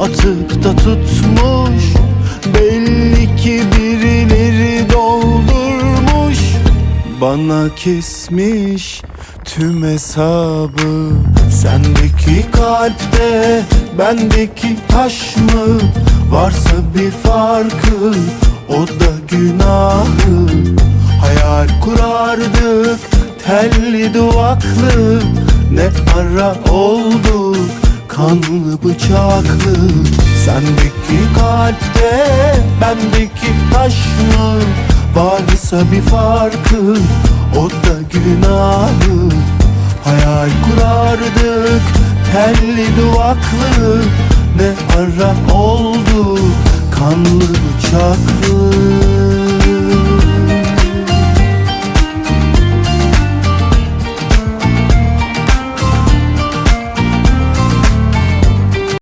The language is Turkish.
Atıkta tutmuş Belli ki birileri doldurmuş. Bana kesmiş tüm hesabı. Sendeki kalpte bendeki taş mı? Varsa bir farkı o da günahı. Hayal kurardık telli duvaklı Ne ara olduk kanlı bıçaklı Sendeki kalpte bendeki taş mı Varsa bir farkı o da günahı. Hayal kurardık telli duvaklı. Ne ara oldu kanlı